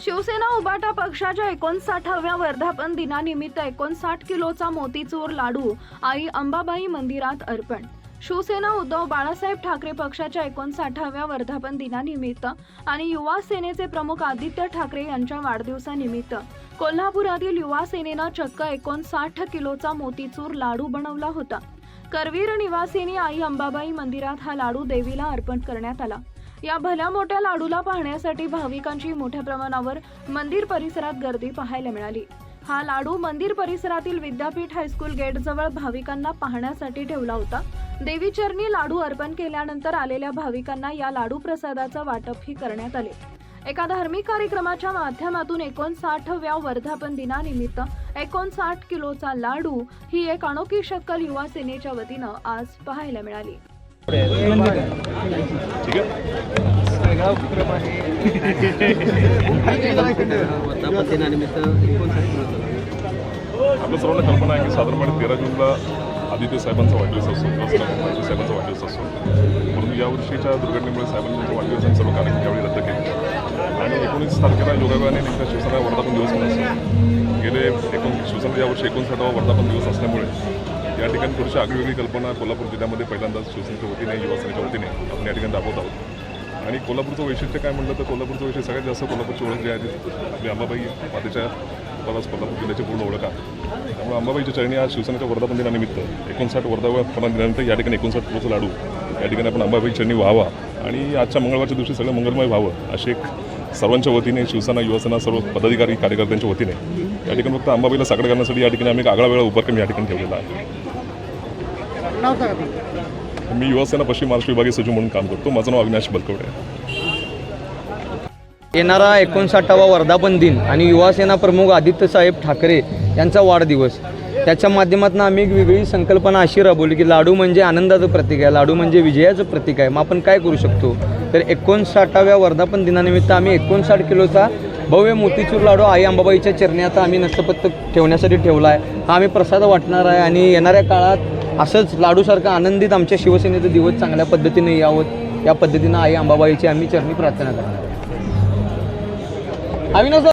शिवसेना उबाटा पक्षाच्या एकोणसाठाव्या वर्धापन दिनानिमित्त एकोणसाठ किलोचा मोतीचूर लाडू आई अंबाबाई मंदिरात अर्पण. शिवसेना उद्धव बाळासाहेब ठाकरे पक्षाच्या एकोणसाठाव्या वर्धापन दिनानिमित्त आणि युवा सेनेचे प्रमुख आदित्य ठाकरे यांच्या वाढदिवसानिमित्त कोल्हापुरातील युवा सेनेनं चक्क एकोणसाठ किलोचा मोतीचूर लाडू बनवला होता. करवीर निवासिनी आई अंबाबाई मंदिरात हा लाडू देवीला अर्पण करण्यात आला. या भल्या मोठ्या लाडूला पाहण्यासाठी भाविकांची मोठ्या प्रमाणावर मंदिर परिसरात गर्दी पाहायला मिळाली. हा लाडू मंदिर परिसरातील विद्यापीठ हायस्कूल गेटजवळ भाविकांना पाहण्यासाठी ठेवला होता. देवीचरणी लाडू अर्पण केल्यानंतर आलेल्या भाविकांना या लाडू प्रसादाचं वाटपही करण्यात आले. एका धार्मिक कार्यक्रमाच्या माध्यमातून एकोणसाठव्या वर्धापन दिनानिमित्त एकोणसाठ किलोचा लाडू ही एक अनोखी शक्कल युवा सेनेच्या वतीनं आज पाहायला मिळाली. आहे वर्धापनानिमित्त एकोणसाठ किलो आपल्या सर्वांना कल्पना आहे की साधारणपणे तेरा जूनला आदित्य साहेबांचा वाढदिवस असतो आदित्य साहेबांचा वाढदिवस असतो परंतु यावर्षीच्या दुर्घटनेमुळे साहेबांनी त्यांच्या वाढदिवसांचे सर्व कार्यक्रम यावेळी रद्द केले. आणि एकोणीस तारखेला योगायोगाने नेमका शिवसेना वर्धापन दिवस पण असतो गेले एकोण शिवसेना यावर्षी एकोणसाठावा वर्धापन दिवस असल्यामुळे या ठिकाणी थोडीशी आगळीवेगळी कल्पना कोल्हापूर जिल्ह्यामध्ये पहिल्यांदाच शिवसेनेच्या वतीने युवासेनेच्या वतीने आपण या ठिकाणी राबवत आहोत. आणि कोल्हापूरचं वैशिष्ट्य काय म्हटलं तर कोल्हापूरचं वैशिष्ट्य सगळ्यात जास्त कोल्हापूरची ओळख जी आहे आपली अंबाबाई मातेच्या पदास कोल्हापूर जिल्ह्याची पूर्ण ओळख आहे. त्यामुळे अंबाबाईच्या चरणी आज शिवसेनेच्या वर्धापन दिनानिमित्त एकोणसाठ वर्धापन दिनानिमित्त या ठिकाणी एकोणसाठ किलोचं लाडू. या ठिकाणी आपण अंबाबाई चरणी व्हावा आणि आजच्या मंगळवारच्या दिवशी सगळं मंगलमय व्हावं अशी एक सर्वांच्या वतीने शिवसेना युवासेना सर्व पदाधिकारी कार्यकर्त्यांच्या वतीने या ठिकाणी फक्त अंबाबाईला साकडं करण्यासाठी या ठिकाणी आम्ही आगळा वेळा उपक्रम या ठिकाणी ठेवलेला आहे. मी युवासेना पश्चिम महाराष्ट्र विभागीय सचिव म्हणून काम करतो. माझं नाव अविनाश बलकवडे आहे. येणारा एकोणसाठावा वर्धापन दिन आणि युवासेना प्रमुख आदित्यसाहेब ठाकरे यांचा वाढदिवस. त्याच्या माध्यमातून आम्ही एक वेगळी संकल्पना अशी राबवली की लाडू म्हणजे आनंदाचं प्रतीक आहे लाडू म्हणजे विजयाचं प्रतीक आहे. मग आपण काय करू शकतो? तर एकोणसाठाव्या वर्धापन दिनानिमित्त आम्ही एकोणसाठ किलोचा भव्य मोतीचूर लाडू आई अंबाबाईच्या चरणी आता आम्ही नस्तपत्त ठेवण्यासाठी ठेवला आहे. हा आम्ही प्रसाद वाटणार आहे आणि येणाऱ्या काळात असंच लाडूसारखं आनंदित आमच्या शिवसेनेचं दिवस चांगल्या पद्धतीने यावं. या पद्धतीनं आई अंबाबाईची आम्ही चरणी प्रार्थना करणार अविनाश